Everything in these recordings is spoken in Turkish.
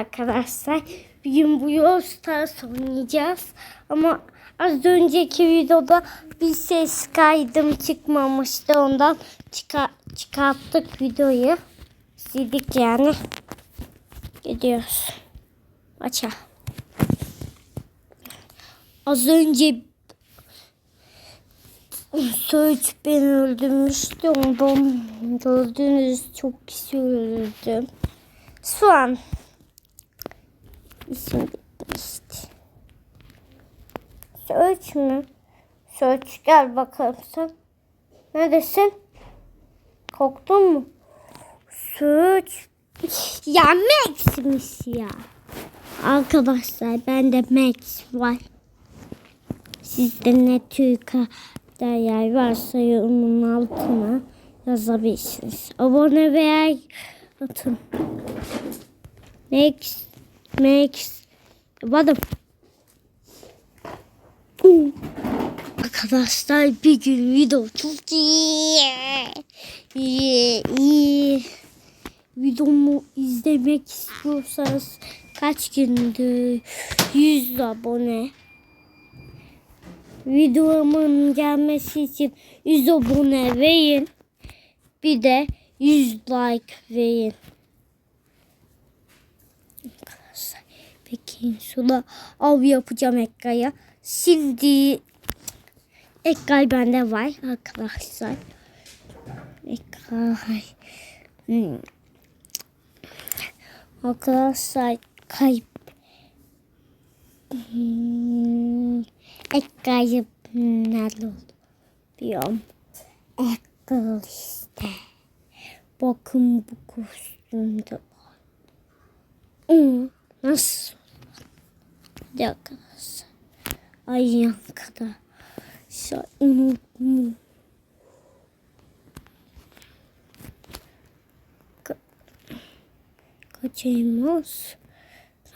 Arkadaşlar bugün bu Stars oynayacağız. Ama az önceki videoda bir ses kaydım çıkmamıştı. Ondan çıkar, çıkarttık videoyu. Sildik yani. Gidiyoruz. Aça. Az önce Söğüt beni öldürmüştü. Ondan gördüğünüz çok kişi öldürdüm. Soğan. İsim bitmişti. Söğüt mü? Söğüt gel bakalım sen. Neredesin? Korktun mu? Söğüt. Ya Max'miş ya. Arkadaşlar bende Max var. Sizde ne tür yer varsa yorumun altına yazabilirsiniz. Abone veya atın. Max, Max, Badım. Arkadaşlar bir gün video çok iyi. İyi, iyi. Videomu izlemek istiyorsanız kaç gündür 100 abone videomun gelmesi için 100 abone verin. Bir de 100 like verin. Peki şurada av yapacağım Ekka'ya. Şimdi Ekkay bende var arkadaşlar. Ekkay. Hmm. Arkadaşlar kayıp. Hmm. Ekkayı nerede oldu? Biliyorum. Ekkay işte. Bakın bu kostümde var. Hmm, nasıl? Bir arkadaşlar. Ay yankada. Şey unuttum. Ka kaçayımız.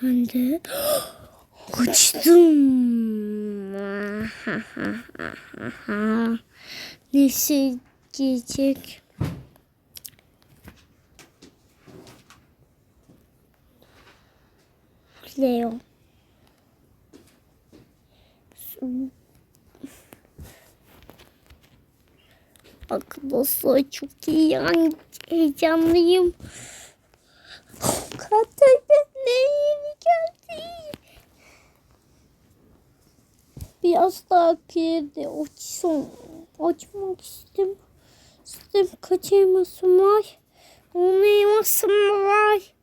Ben de kaçtım. Neyse giyecek. Leo. Arkadaşlar çok iyi heyecanlıyım. Katar ne yeni geldi. Biraz daha kirli açsın. Açmak istem. İstem kaçırmasın var. Olmaymasın var.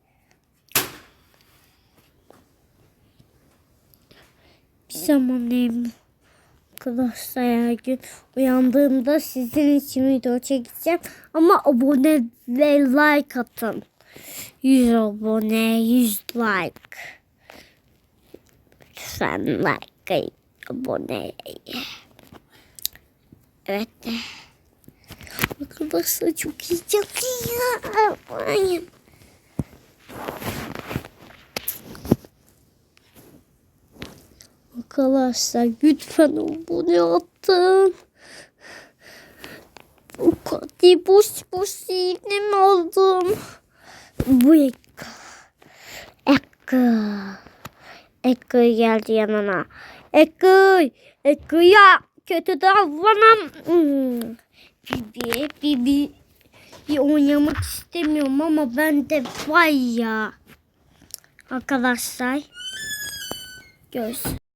Zaman. Arkadaşlar her gün uyandığımda sizin için video çekeceğim. Ama abone ve like atın. 100 abone, 100 like. Lütfen like abone. Evet. Arkadaşlar çok heyecanlıyım. Arkadaşlar lütfen abone atın. O kadar boş boş iğnem aldım. Bu Ekka. Ekka. Ekka geldi yanına. Ekka. Ekka ya. Kötü davranam. Hmm. Bibi. Bibi. Bir oynamak istemiyorum ama ben de var ya. Arkadaşlar. Göz.